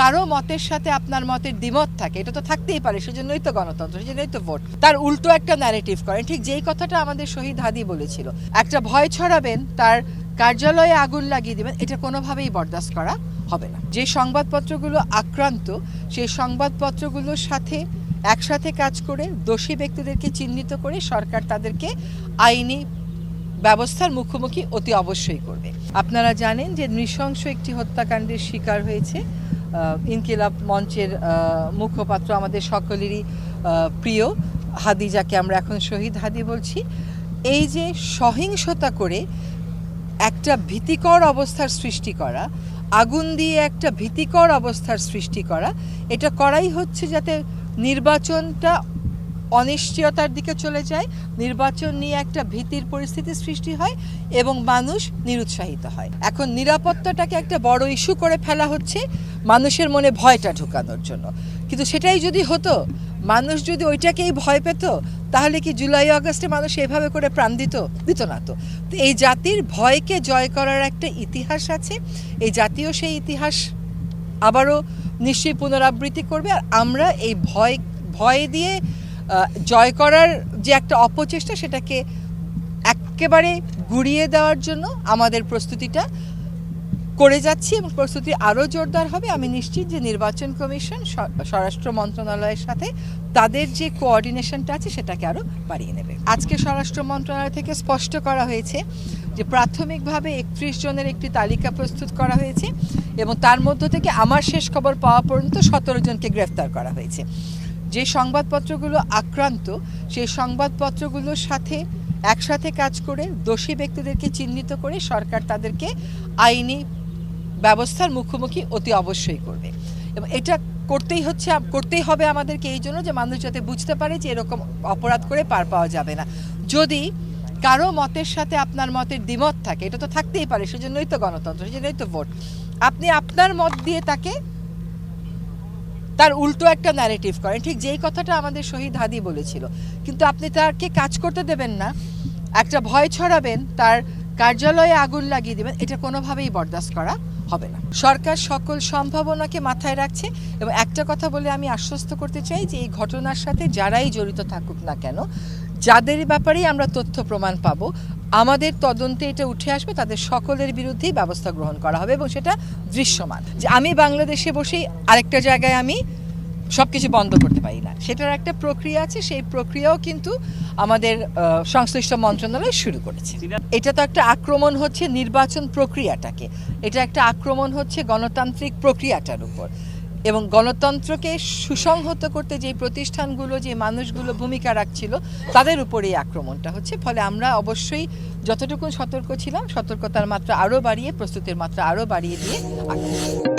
কারও মতের সাথে আপনার মতের দ্বিমত থাকে, এটা তো থাকতেই পারে, সেজন্যই তো গণতন্ত্র, সেজন্যই তো ভোট। তার উল্টো একটা ন্যারেটিভ করেন, ঠিক যেই কথাটা আমাদের শহীদ হাদি বলেছিল, একটা ভয় ছড়াবেন, তার কার্যালয়ে আগুন লাগিয়ে দেবেন, এটা কোনোভাবেই বরদাস্ত করা হবে না। যে সংবাদপত্রগুলো আক্রান্ত সেই সংবাদপত্রগুলোর সাথে একসাথে কাজ করে, দোষী ব্যক্তিদেরকে চিহ্নিত করে সরকার তাদেরকে আইনি ব্যবস্থার মুখোমুখি অতি অবশ্যই করবে। আপনারা জানেন যে নৃশংস একটি হত্যাকাণ্ডের শিকার হয়েছে ইনকিলাব মঞ্চের মুখপাত্র আমাদের সকলেরই প্রিয় হাদি যাকে আমরা এখন শহীদ হাদি বলছি। এই যে সহিংসতা করে একটা ভীতিকর অবস্থার সৃষ্টি করা, আগুন দিয়ে একটা ভীতিকর অবস্থার সৃষ্টি করা, এটা করাই হচ্ছে যাতে নির্বাচনটা অনিশ্চয়তার দিকে চলে যায়, নির্বাচন নিয়ে একটা ভীতির পরিস্থিতি সৃষ্টি হয় এবং মানুষ নিরুৎসাহিত হয়। এখন নিরাপত্তাটাকে একটা বড় ইস্যু করে ফেলা হচ্ছে। মানুষের মনে ভয়টা ঢোকানোর জন্য। কিন্তু সেটাই যদি হতো, মানুষ যদি ওইটাকেই ভয় পেত, তাহলে কি জুলাই, আগস্টে মানুষ এভাবে করে প্রাণ দিত? দিত না তো। তো এই জাতির ভয়কে জয় করার একটা ইতিহাস আছে। এই জাতীয় সেই ইতিহাস আবারও নিশ্চয়ই পুনরাবৃত্তি করবে। আর আমরা এই ভয় ভয় দিয়ে জয় করার যে একটা অপচেষ্টা, সেটাকে একেবারে গুড়িয়ে দেওয়ার জন্য আমাদের প্রস্তুতিটা করে যাচ্ছি এবং প্রস্তুতি আরও জোরদার হবে। আমি নিশ্চিত যে নির্বাচন কমিশন স্বরাষ্ট্র মন্ত্রণালয়ের সাথে তাদের যে কোঅর্ডিনেশনটা আছে সেটাকে আরও বাড়িয়ে নেবে। আজকে স্বরাষ্ট্র মন্ত্রণালয় থেকে স্পষ্ট করা হয়েছে যে প্রাথমিকভাবে একত্রিশ জনের একটি তালিকা প্রস্তুত করা হয়েছে এবং তার মধ্য থেকে আমার শেষ খবর পাওয়া পর্যন্ত সতেরো জনকে গ্রেফতার করা হয়েছে। যে সংবাদপত্রগুলো আক্রান্ত, সেই সংবাদপত্রগুলোর সাথে একসাথে কাজ করে দোষী ব্যক্তিদেরকে চিহ্নিত করে সরকার তাদেরকে আইনি ব্যবস্থার মুখোমুখি অতি অবশ্যই করবে। এবং এটা করতেই হচ্ছে, করতেই হবে আমাদেরকে এই জন্য যে মানুষ যাতে বুঝতে পারে যে এরকম অপরাধ করে পার পাওয়া যাবে না। যদি কারও মতের সাথে আপনার মতের দ্বিমত থাকে, এটা তো থাকতেই পারে, সেজন্যই তো গণতন্ত্র, সেজন্যই তো ভোট। আপনি আপনার মত দিয়ে তাকে তার উল্টো একটা ন্যারেটিভ করেন। ঠিক যেই কথাটা আমাদের শহীদ হাদি বলেছিল। কিন্তু আপনি তাকে কাজ করতে দেবেন না, একটা ভয় ছড়াবেন, তার কার্যালয়ে আগুন লাগিয়ে দেবেন, এটা কোনোভাবেই বরদাস্ত করা হবে না। সরকার সকল সম্ভাবনাকে মাথায় রাখছে এবং একটা কথা বলে আমি আশ্বস্ত করতে চাই যে এই ঘটনার সাথে যারাই জড়িত থাকুক না কেন, যাদের ব্যাপারেই আমরা তথ্য প্রমাণ পাবো, আমাদের তদন্তে এটা উঠে আসবে, তাদের সকলের বিরুদ্ধেই ব্যবস্থা গ্রহণ করা হবে এবং সেটা দৃশ্যমান। যে আমি বাংলাদেশে বসেই আরেকটা জায়গায় আমি সব কিছু বন্ধ করতে পারি না। সেটার একটা প্রক্রিয়া আছে, সেই প্রক্রিয়াও কিন্তু আমাদের সংশ্লিষ্ট মন্ত্রণালয় শুরু করেছে। এটা তো একটা আক্রমণ হচ্ছে নির্বাচন প্রক্রিয়াটাকে। এটা একটা আক্রমণ হচ্ছে গণতান্ত্রিক প্রক্রিয়াটার উপর। এবং গণতন্ত্রকে সুসংহত করতে যে প্রতিষ্ঠানগুলো, যে মানুষগুলো ভূমিকা রাখছিল, তাদের উপর এই আক্রমণটা হচ্ছে। ফলে আমরা অবশ্যই যতটুকু সতর্ক ছিলাম, সতর্কতার মাত্রা আরও বাড়িয়ে, প্রস্তুতির মাত্রা আরও বাড়িয়ে দিয়ে আগাবো।